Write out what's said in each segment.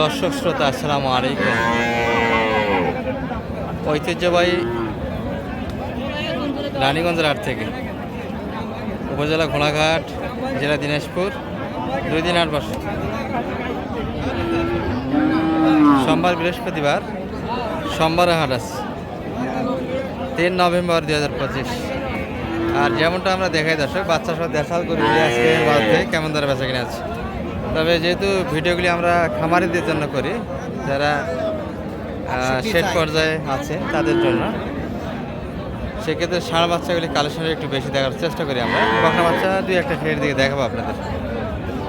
দর্শক শ্রোতা, আসসালামু আলাইকুম। ঐতিহ্যবাহী রানীগঞ্জের হাট থেকে উপজেলা ঘোড়াঘাট, জেলা দিনাজপুর, দুই দিন আট বছর। সোমবার বৃহস্পতিবার, সোমবারে হাট আছে। তিন নভেম্বর দুই হাজার পঁচিশ। আর যেমনটা আমরা দেখাই দর্শক, বাচ্চা সব দেশাল করে আজকে বাড়তে কেমন দরে বেচা কিনে আছে তবে যেহেতু ভিডিওগুলি আমরা খামারিদের জন্য করি যারা শেষ পর্যায়ে আছে তাদের জন্য সেক্ষেত্রে ষাঁড় বাচ্চাগুলি কালেকশনের একটু বেশি দেখার চেষ্টা করি আমরা। বকনা বাচ্চা দুই একটা শেষের দিকে দেখাবো আপনাদের।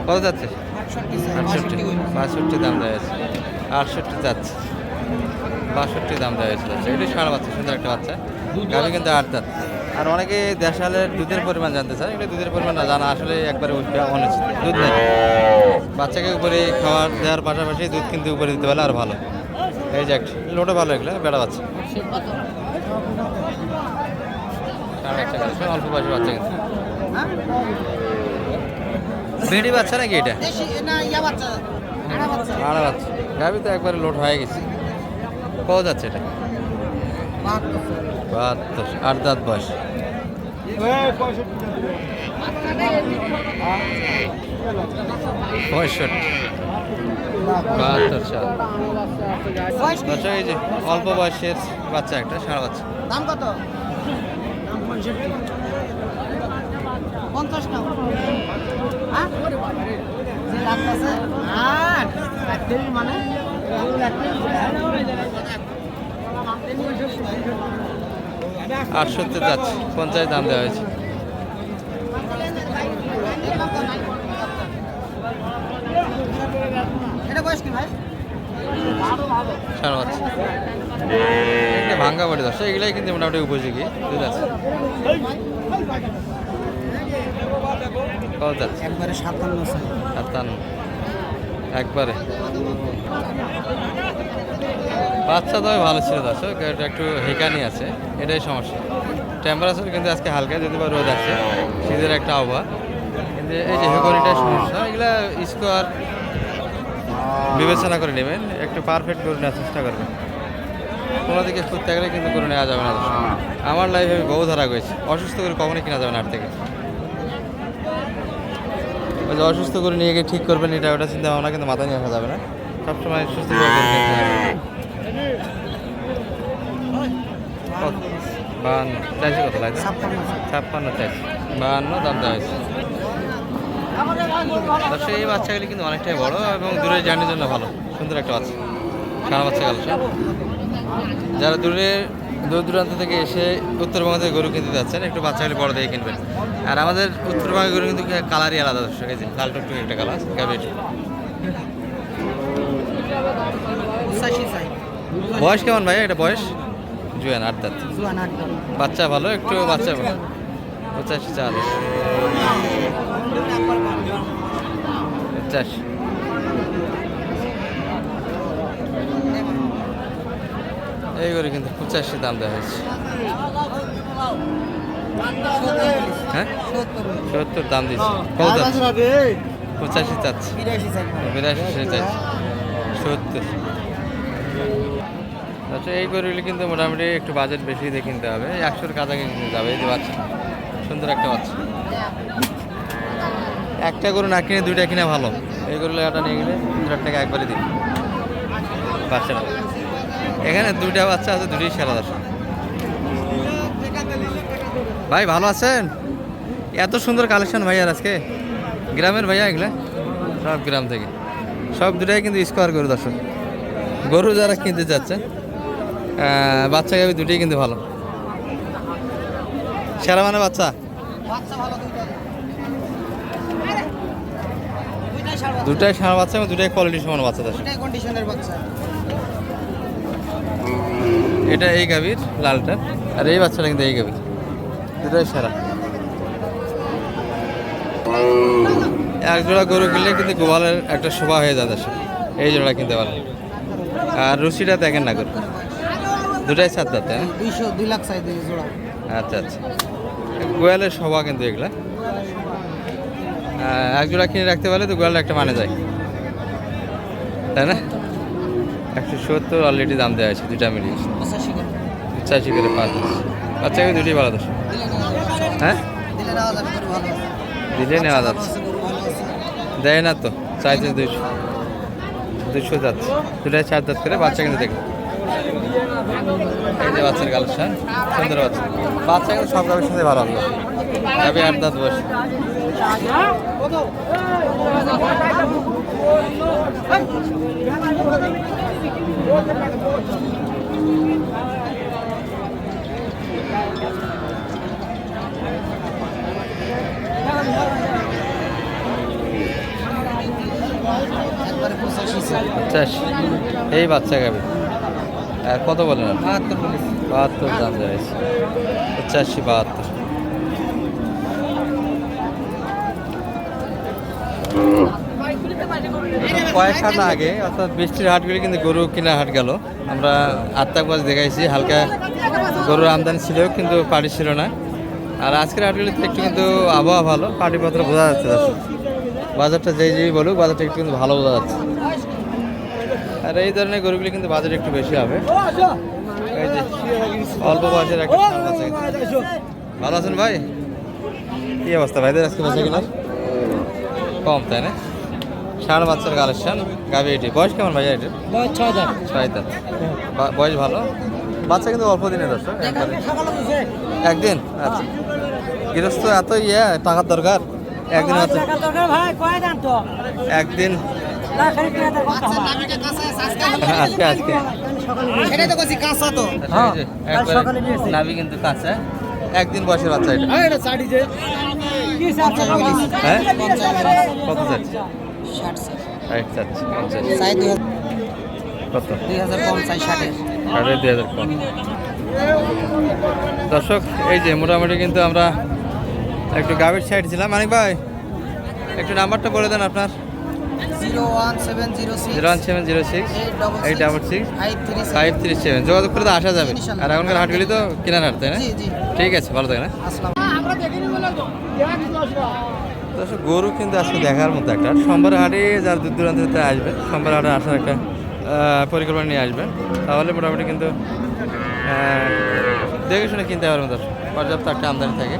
কত যাচ্ছে? আটষট্টি বাষট্টি দাম দেওয়া হয়েছে। আটষট্টি যাচ্ছে। বাষট্টি দাম দেওয়া হয়েছিল। এটি ষাঁড় বাচ্চা সুন্দর একটা বাচ্চা। গাভি কিন্তু আট দাঁত। আর অনেকে দেশালের দুধের পরিমাণ জানতে চায় এটা দুধের পরিমাণ না জানা আসলে একবারে অনুচিত দুধ নেই। বাচ্চাকে উপরে খাওয়ার দেওয়ার পাশাপাশি দুধ কিন্তু উপরে দিতে পারলে আর ভালো। এই যে একটা লোটো ভালো এগুলো বেড়া বাচ্চা। অল্প বয়সী বাচ্চা কিন্তু। বেড়ি বাচ্চা নাকি এটা? আড়া বাচ্চা। গাভি তো একবারে লোড হয়ে গেছে। কত যাচ্ছে এটা? বাহাত্তর, আট দাঁত বয়স। পঁয়ষট্টি। বাহাত্তর সাল? বাচ্চা এই যে অল্প বয়সের বাচ্চা একটা, সারা বাচ্চা। দাম কত? পঞ্চাশ হ্যাঁ? মানে? আটষট্টি যাচ্ছে পঞ্চাশ দাম দেওয়া হয়েছে। সারা বাচ্চা ভাঙ্গা বাড়ি দশ এগুলাই কিন্তু মোটামুটি উপযোগী দুধ আছে? কত যাচ্ছে? একবারে সাতান্ন সাল সাতান্ন। একবারে। বাচ্চা তবে ভালো ছিল দর্শক এটা একটু হেকানি আছে এটাই সমস্যা টেম্পারেচার কিন্তু আজকে হালকা যদি বা রোদ আছে শীতের একটা আবহাওয়া কিন্তু এই যে হেকনিটাই সমস্যা এগুলা স্কোয়ার বিবেচনা করে নেবেন একটু পারফেক্ট করে নেওয়ার চেষ্টা করবেন কোনো দিকে খুঁজতে গেলে কিন্তু করে নেওয়া যাবে না। আমার লাইফে আমি বহু ধারা গেছি অসুস্থ করে কখনই কেনা যাবে না হাট থেকে ওই যে অসুস্থ করে নিয়ে গিয়ে ঠিক করবেন এটা ওটা চিন্তা ভাবনা কিন্তু মাথায় নিয়ে আসা যাবে না সবসময় সুস্থ করে। কত? বাহান্ন চাইছি কত লাগছে? ছাপ্পান্ন চাইছি বাহান্ন, দাম দেওয়া দর্শক, এই বাচ্চাগুলি কিন্তু অনেকটাই বড় এবং দূরের জার্নির জন্য ভালো। সুন্দর একটা বাচ্চা। সারা বাচ্চা গেল যারা দূরে, দূর দূরান্ত থেকে এসে উত্তরবঙ্গ থেকে গরু কিনতে যাচ্ছেন, একটু বাচ্চাগুলি বড় দেখে কিনবেন। আর আমাদের উত্তরবঙ্গের গরু কিন্তু কালারই আলাদা, দর্শক, এই যে লাল টুকটুক একটা কালার চাই বয়স কেমন ভাই? এটা বয়স? জুয়ান আট দাঁত। বাচ্চা ভালো? একটু বাচ্চা ভালো? পঁচাশি চার পঁচাশি। এই করে কিন্তু পঁচাশি দাম দেওয়া হয়েছে। হ্যাঁ? সত্তর দাম দিচ্ছে কত পঁচাশি চাচ্ছে। বিরাশি বিরাশি সত্তর। আচ্ছা এই গরুগুলি কিন্তু মোটামুটি একটু বাজেট বেশি দিয়ে কিনতে হবে। একশোর কাছাকাছি কিনতে হবে এই যে বাচ্চা। সুন্দর একটা বাচ্চা। একটা গরু না কিনে দুইটা কিনে ভালো। এই গরু একটা নিয়ে গেলে দু লাখ টাকা একবারে দিন বাচ্চাটা। এখানে দুইটা বাচ্চা আছে দুটোই সেরা দর্শক। ভাই, ভালো আছেন? এত সুন্দর কালেকশন ভাইয়ার আজকে। গ্রামের ভাইয়া এগুলা? সব গ্রাম থেকে। সব দুটাই কিন্তু স্কোয়ার গরু দর্শক। গরু যারা কিনতে যাচ্ছে বাচ্চা গাবি দুটোই কিন্তু ভালো। সেরা মানে বাচ্চা? দুটাই সারা বাচ্চা এবং দুটাই কোয়ালিটি সমান বাচ্চা বাচ্চা। এটা এই গাভীর লালটা। আর এই বাচ্চাটা কিন্তু এই গাভীর। দুটাই সেরা। এক জোড়া গরু কিনলে কিন্তু গোয়ালের একটা শোভা হয়ে যায় এই জোড়া কিনতে পারে আর রুচিটা দেখেন না গরু দুটাই সাত দাঁত না দুইশো দুই লাখ চাই জোড়া। আচ্ছা আচ্ছা। গোয়ালের শোভা কিন্তু এগুলা। এক জোড়া কিনে রাখতে পারলে তো গোয়ালের একটা মানে যায়। তাই না? একশো সত্তর অলরেডি দাম দেওয়া আছে দুটা মিলিয়ে। পঁচাশি করে। পাঁচ। বাচ্চাকে দুটি ভালো দশ হ্যাঁ? দিলে নেওয়া যাচ্ছে। দেয় না তো চাইছে দুইশো। দুশো যাচ্ছে। দুটাই চার দাঁত করে বাচ্চা কিন্তু দেখবে এই যে বাচ্চার কালেকশন, সুন্দর বাচ্চা। বাচ্চা কিন্তু সব কালেকশন ভালো হবে। আমি আট দাঁত বয়স। পঁচাশি এই বাচ্চা গাবি। আর কত বলেন? বাহাত্তর দাম যাচ্ছে পঁচাশি বাহাত্তর। কয়েক হাট আগে অর্থাৎ বৃষ্টির হাটগুলি কিন্তু গরু কেনার হাট গেল। আমরা আত্মাকবাজ দেখাইছি হালকা গরুর আমদানি ছিল কিন্তু পাটি ছিল না। আর আজকের হাটগুলিতে একটু কিন্তু আবহাওয়া ভালো পাটিপত্র বোঝা যাচ্ছে বাজারটা যেই যেই বলুক বাজারটা একটু কিন্তু ভালো বোঝা যাচ্ছে। আর এই ধরনের গরুগুলি কিন্তু বাজার একটু বেশি হবে। অল্প বয়সের একটা। ভালো আছেন ভাই? কি অবস্থা ভাইদের আজকে বেঁচে কিনা কম তাই না? ষাঁড় বাচ্চার কালেকশন গাভি এটি। বয়স কেমন ভাই এটির? বয়স ছয় ছয় দাঁত। বয়স ভালো? বাচ্চা কিন্তু অল্প দিনের দর্শক একদিন? আচ্ছা। গৃহস্থ এত ইয়ে টাকার দরকার? একদিন একদিন। আজকে আজকে সেটাই তো কইছি কাঁচা তো। আচ্ছা, এই যে একবারে সকালে নিয়েছি। নাভি কিন্তু কাঁচা। একদিন বয়সের বাচ্চা এটা। যে। হ্যাঁ? কত স্যার হাজার। কত? দুই হাজার কম চাই ষাটের সাড়ে দুই হাজার কম। দর্শক এই যে মোটামুটি কিন্তু আমরা একটু গাভীর সাইড ছিলাম। মানিক ভাই একটু নাম্বারটা বলে দেন আপনার। Zero one seven zero six. Zero one seven zero six eight double six five three seven. যোগাযোগ করে তো আসা যাবে। আর এখনকার হাটগুলি তো কেনার হাট তাই না? জি জি। ঠিক আছে ভালো থাকে না আসসালাম দর্শক গরু কিন্তু আজকে দেখার মতো একটা। সোমবার হাটে যার দূর দূরান্ত থেকে আসবে সোমবার হাটে আসার একটা পরিকল্পনা নিয়ে আসবেন। তাহলে মোটামুটি কিন্তু দেখে শুনে কিনতে পারবেন দর্শক। পর্যাপ্ত একটা আমদানি থাকে।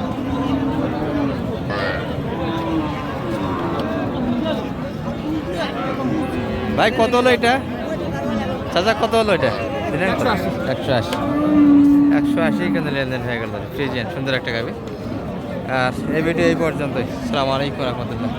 ভাই কত হলো এটা? চাচা কত হলো এটা? একশো আশি। একশো আশি। কিন্তু লেনদেন হয়ে গেল। ফ্রিজেন সুন্দর একটা গাবি। আর এই ভিডিও এই পর্যন্তই। সালাম আলাইকুম রহমতুল্লাহ।